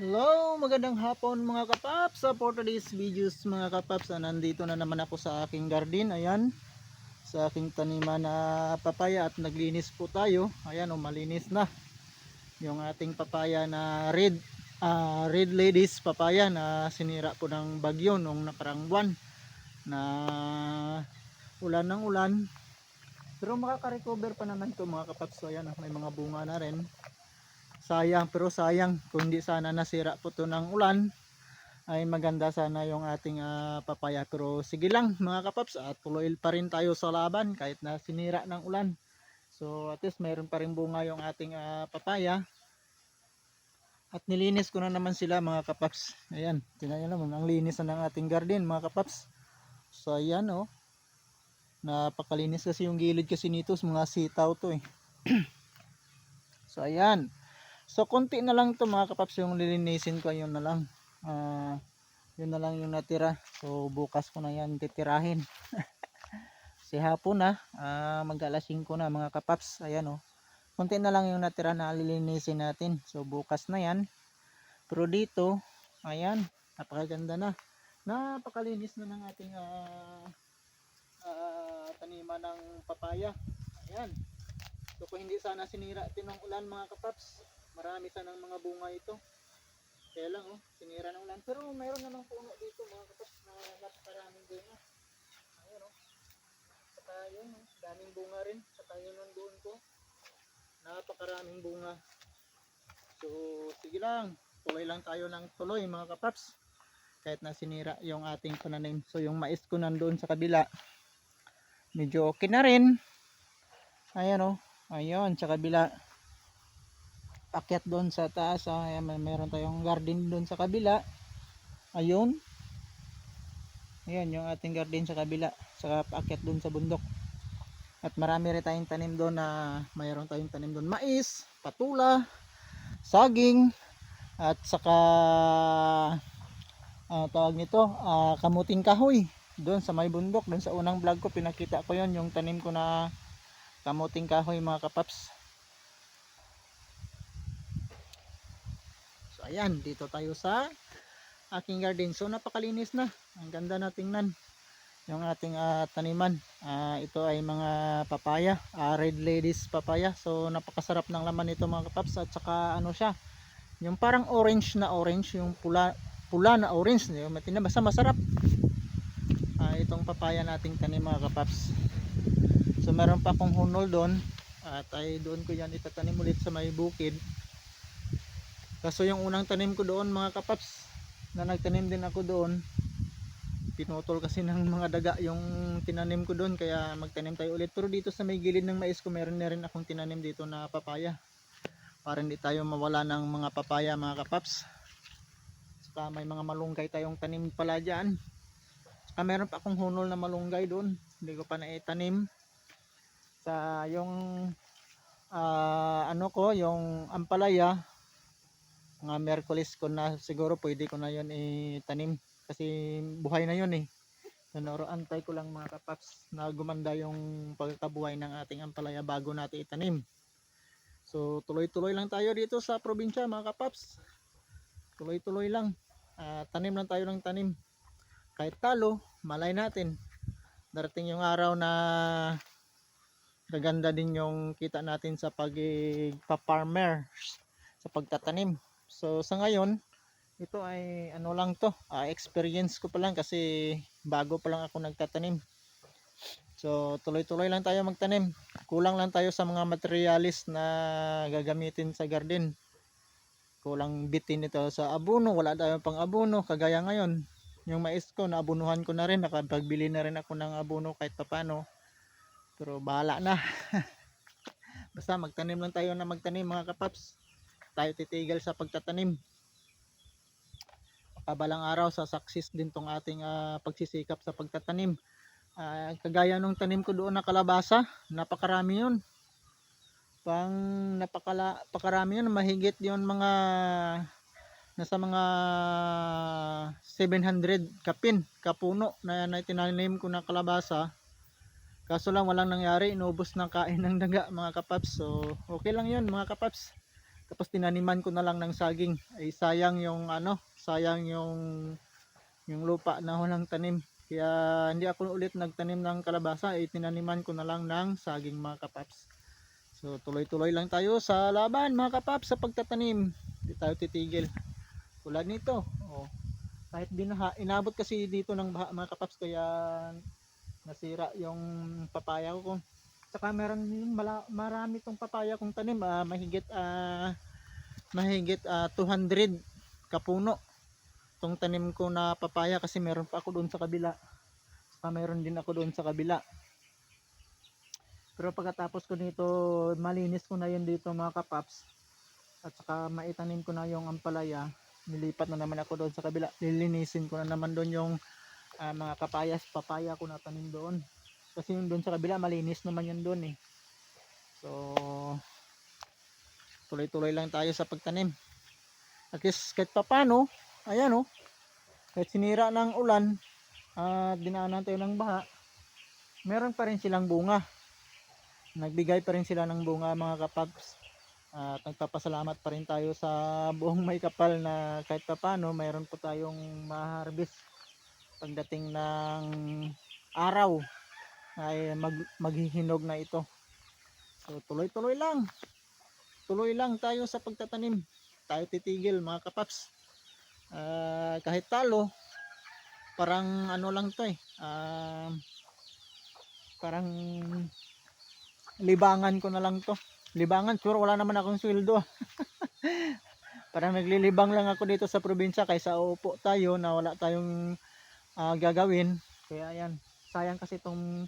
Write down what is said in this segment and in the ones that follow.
Hello, magandang hapon mga kapaps. For today's videos mga kapaps, ah, nandito na naman ako sa aking garden. Ayan, sa aking taniman na papaya at naglinis po tayo. Ayan, oh, malinis na. Yung ating papaya na red, ah, red ladies papaya na sinira po ng bagyo nung nakarang buwan na ulan ng ulan. Pero makaka-recover pa naman to mga kapaps. So, ayan, ah, may mga bunga na rin sayang pero sayang kung hindi sana nasira po to ng ulan. Ay maganda sana yung ating ah, papaya. Pero sige lang mga kapaps at tuloy pa rin tayo sa laban kahit na sinira ng ulan. So at least mayroon pa rin bunga yung ating ah, papaya. At nilinis ko na naman sila mga kapaps. Ayan tinayo naman ang linis na ng ating garden mga kapaps. So ayan oh. Napakalinis kasi yung gilid kasi nito mga sitaw to eh. So ayan So konti na lang to mga kapaps yung lilinisin ko yun na lang. Ah, yun na lang yung natira. So bukas ko na yan titirahin. si hapon na, ah, mag-alas 5 na mga kapaps. Ayan oh. Konti na lang yung natira na lilinisin natin. So bukas na yan. Pero dito, ayan, napakaganda na. Napakalinis na ng ating ah, ah, taniman ng papaya. Ayan. So kung hindi sana sinira ito ng ulan mga kapaps, marami sanang mga bunga ito. Kaya lang oh, sinira ng ulan. Pero mayroon namang puno dito mga kapaps na napakaraming bunga. Ayan oh. Saka yun, oh, daming bunga rin. Saka yun doon ko. Napakaraming bunga. So sige lang, tuloy lang tayo ng tuloy mga kapaps. Kahit na sinira yung ating pananim. So yung mais ko nandoon sa kabila, medyo okay na rin. Ayan oh. Ayun, sa kabila. Akyat doon sa taas. Ah, ayan, may meron tayong garden doon sa kabila. Ayun. Ayan, yung ating garden sa kabila. Saka paakyat doon sa bundok. At marami rin tayong tanim doon na mayroon tayong tanim doon. Mais, patula, saging, at saka ah, tawag nito, ah, kamuting kahoy. Doon sa may bundok, doon sa unang vlog ko, pinakita ko yon yung tanim ko na kamuting kahoy mga kapaps ayan dito tayo sa aking garden. So napakalinis na. Ang ganda na tingnan. Yung ating ah, taniman. Ah, ito ay mga papaya. Ah, red ladies papaya. So napakasarap ng laman nito mga kapaps. At saka ano siya? Yung parang orange na orange. Yung pula pula na orange. Yung matina basta masarap. Ah, itong papaya nating tanim mga kapaps. So meron pa akong hunol doon. At ay doon ko yan itatanim ulit sa may bukid. Kaso yung unang tanim ko doon mga kapaps na nagtanim din ako doon pinutol kasi ng mga daga yung tinanim ko doon kaya magtanim tayo ulit. Pero dito sa may gilid ng mais ko meron na rin akong tinanim dito na papaya. Para hindi tayo mawala ng mga papaya mga kapaps. Saka may mga malunggay tayong tanim pala dyan. Saka meron pa akong hunol na malunggay doon. Hindi ko pa naitanim. Sa yung ah, ano ko yung ampalaya mga Merkulis ko na siguro pwede ko na yon itanim. Kasi buhay na yun eh. Nanoro, antay ko lang mga kapaps na gumanda yung pagkabuhay ng ating ampalaya bago natin itanim. So tuloy tuloy lang tayo dito sa probinsya mga kapaps. Tuloy tuloy lang. Ah, tanim lang tayo ng tanim. Kahit talo malay natin. Darating yung araw na gaganda din yung kita natin sa pagpa-farmer sa pagtatanim. So sa ngayon, ito ay ano lang to, ah, experience ko pa lang kasi bago pa lang ako nagtatanim. So tuloy-tuloy lang tayo magtanim. Kulang lang tayo sa mga materialis na gagamitin sa garden. Kulang bitin ito sa abono, wala tayong pang abono kagaya ngayon. Yung mais ko, naabunuhan ko na rin, nakapagbili na rin ako ng abono kahit papano. Pero bahala na. Basta magtanim lang tayo na magtanim mga kapaps. Tayo titigil sa pagtatanim. Kabalang araw sa success din tong ating ah, pagsisikap sa pagtatanim. Ah, kagaya nung tanim ko doon na kalabasa, napakarami yun. Pang napakala, pakarami yun, mahigit yun mga nasa mga 700 kapin, kapuno na, na tinanim ko na kalabasa. Kaso lang walang nangyari, inubos ng kain ng daga mga kapaps. So, okay lang yun mga kapaps. Tapos tinaniman ko na lang ng saging. Ay sayang yung ano sayang yung yung lupa na walang tanim. Kaya hindi ako ulit nagtanim ng kalabasa. Ay tinaniman ko na lang ng saging mga kapaps. So tuloy tuloy lang tayo sa laban mga kapaps sa pagtatanim. Hindi tayo titigil. Tulad nito. Oh, kahit binaha inabot kasi dito ng baha mga kapaps kaya nasira yung papaya ko saka meron mala, marami tong papaya kong tanim ah, mahigit ah, mahigit ah, 200 kapuno tong tanim ko na papaya kasi meron pa ako doon sa kabila. Saka meron din ako doon sa kabila. Pero pagkatapos ko nito malinis ko na yun dito mga kapaps. At saka maitanim ko na yung ampalaya. Nilipat na naman ako doon sa kabila. Lilinisin ko na naman doon yung ah, mga kapayas papaya ko na tanim doon kasi yung doon sa kabila malinis naman yun doon eh. So tuloy-tuloy lang tayo sa pagtanim. At least kahit papano ayan oh. Kahit sinira ng ulan at dinaanan tayo ng baha meron pa rin silang bunga. Nagbigay pa rin sila ng bunga mga kapaps. At nagpapasalamat pa rin tayo sa buong may kapal na kahit papano mayroon po tayong ma-harvest pagdating ng araw ay mag, maghihinog na ito. So tuloy-tuloy lang. Tuloy lang tayo sa pagtatanim. Tayo titigil mga kapaps. Ah, kahit talo parang ano lang to eh. Ah, parang libangan ko na lang to. Libangan? Sure wala naman akong sweldo. Parang naglilibang lang ako dito sa probinsya kaysa uupo tayo na wala tayong ah, gagawin. Kaya yan sayang kasi tong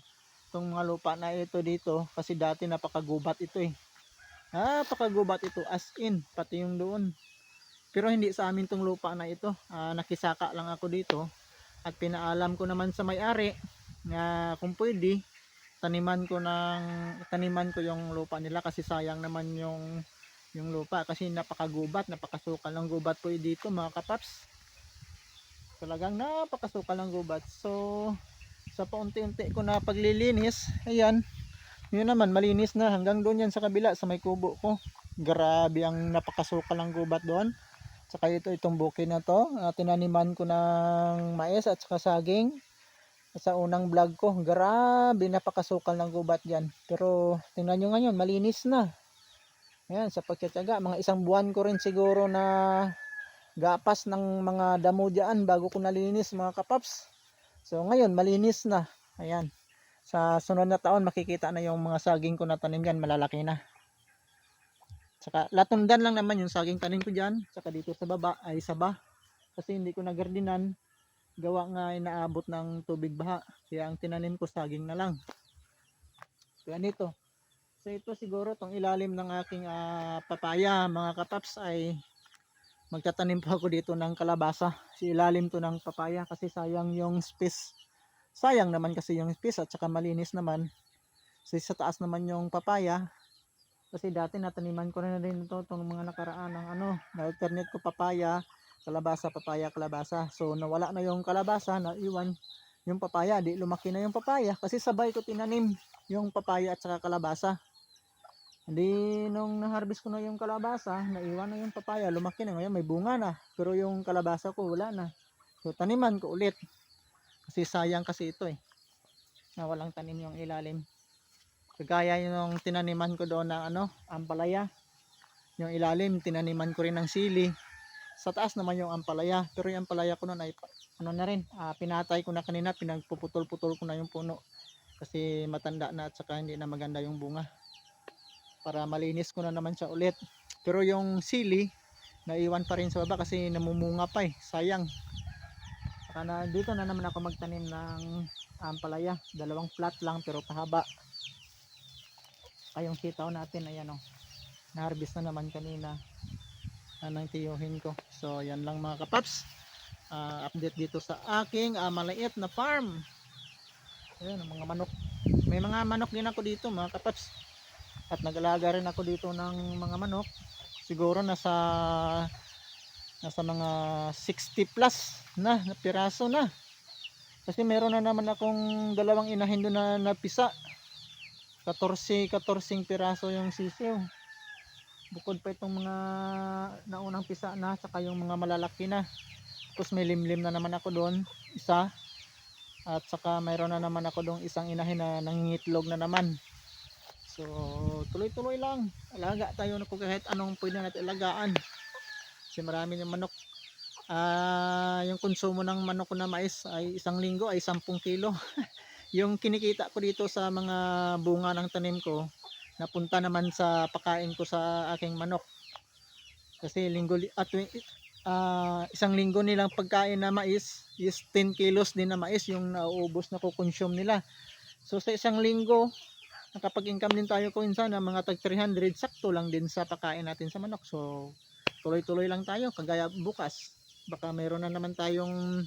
tong mga lupa na ito dito kasi dati napakagubat ito eh. Napakagubat ito as in pati yung doon. Pero hindi sa amin tong lupa na ito. Ah, nakisaka lang ako dito. At pinaalam ko naman sa may-ari na kung pwede taniman ko ng taniman ko yung lupa nila kasi sayang naman yung yung lupa kasi napakagubat napakasukal ng gubat po dito mga kapaps. Talagang napakasukal ng gubat. So sa paunti-unti ko na paglilinis ayan yun naman malinis na hanggang doon yan sa kabila sa may kubo ko grabe ang napakasukal ng gubat doon Tsaka ito itong bukid na to, uh, tinaniman ko ng mais at saka saging. Sa unang vlog ko, grabe napakasukal ng gubat diyan. Pero tingnan nyo ngayon, malinis na. Ayan, sa pagtsatsaga, mga isang buwan ko rin siguro na gapas ng mga damo diyan bago ko nalinis mga kapaps. So ngayon, malinis na. Ayan. Sa sunod na taon, makikita na yung mga saging ko na tanim yan, malalaki na. Saka latundan lang naman yung saging tanim ko diyan. Saka dito sa baba ay saba. Kasi hindi ko nagardinan. Gawa nga ay naabot ng tubig baha. Kaya ang tinanim ko saging na lang. Kaya nito. So ito siguro tong ilalim ng aking ah, papaya mga kapaps ay magtatanim pa ako dito ng kalabasa. Si ilalim to ng papaya kasi sayang yung space. Sayang naman kasi yung space at saka malinis naman. So sa taas naman yung papaya kasi dati nataniman ko na rin ito itong mga nakaraan ng ano, na-alternate ko papaya, kalabasa, papaya, kalabasa. So nawala na yung kalabasa, naiwan yung papaya, di lumaki na yung papaya kasi sabay ko tinanim yung papaya at saka kalabasa. Hindi nung na-harvest ko na yung kalabasa, naiwan na yung papaya, lumaki na ngayon may bunga na. Pero yung kalabasa ko wala na. So taniman ko ulit. Kasi sayang kasi ito eh. Na walang tanim yung ilalim. Kagaya yung tinaniman ko doon ng ano, ampalaya. Yung ilalim, tinaniman ko rin ng sili. Sa taas naman yung ampalaya. Pero yung ampalaya ko noon ay ano na rin, ah, pinatay ko na kanina, pinagpuputol-putol ko na yung puno. Kasi matanda na at saka hindi na maganda yung bunga. Para malinis ko na naman siya ulit. Pero yung sili, naiwan pa rin sa baba kasi namumunga pa eh. Sayang. Saka dito na naman ako magtanim ng ampalaya. Dalawang flat lang pero pahaba ay yung sitaw natin ayan o na-harvest na naman kanina na nang tiyuhin ko so yan lang mga kapaps Ah, update dito sa aking ah, maliit na farm ayan mga manok may mga manok din ako dito mga kapaps at nag-alaga rin ako dito ng mga manok. Siguro nasa nasa mga 60 plus na, na piraso na. Kasi meron na naman akong dalawang inahin doon na napisa. 14 14 piraso yung sisiw. Bukod pa itong mga naunang pisa na saka yung mga malalaki na. Tapos may limlim na naman ako doon isa. At saka mayroon na naman ako doon isang inahin na nangingitlog na naman so tuloy tuloy lang. Alaga tayo na kahit anong pwede natin alagaan. Kasi marami yung manok. Ah yung konsumo ng manok na mais ay isang linggo ay 10 kilo. Yung kinikita ko dito sa mga bunga ng tanim ko napunta naman sa pakain ko sa aking manok. Kasi linggo li- at ah, isang linggo nilang pagkain na mais is 10 kilos din na mais yung nauubos na kukonsume nila. So sa isang linggo nakapag-income din tayo ko insan na mga tag 300 sakto lang din sa pagkain natin sa manok. So tuloy-tuloy lang tayo. Kagaya bukas baka mayroon na naman tayong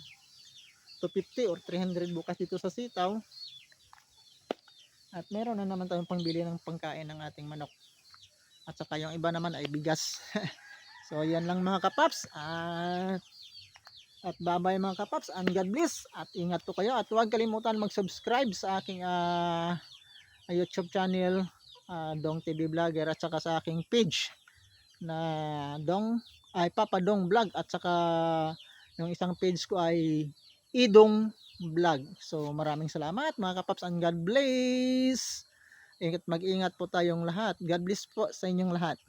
250 or 300 bukas dito sa sitaw. At meron na naman tayong pangbili ng pangkain ng ating manok. At saka yung iba naman ay bigas. So yan lang mga kapaps. At at babay mga kapaps. And God bless. At ingat po kayo. At huwag kalimutan mag-subscribe sa aking ah, YouTube channel ah, Dong TV Vlogger at saka sa aking page na Dong ay Papa Dong Vlog at saka yung isang page ko ay Idong Vlog. So maraming salamat mga kapaps and God bless. Ingat mag-ingat po tayong lahat. God bless po sa inyong lahat.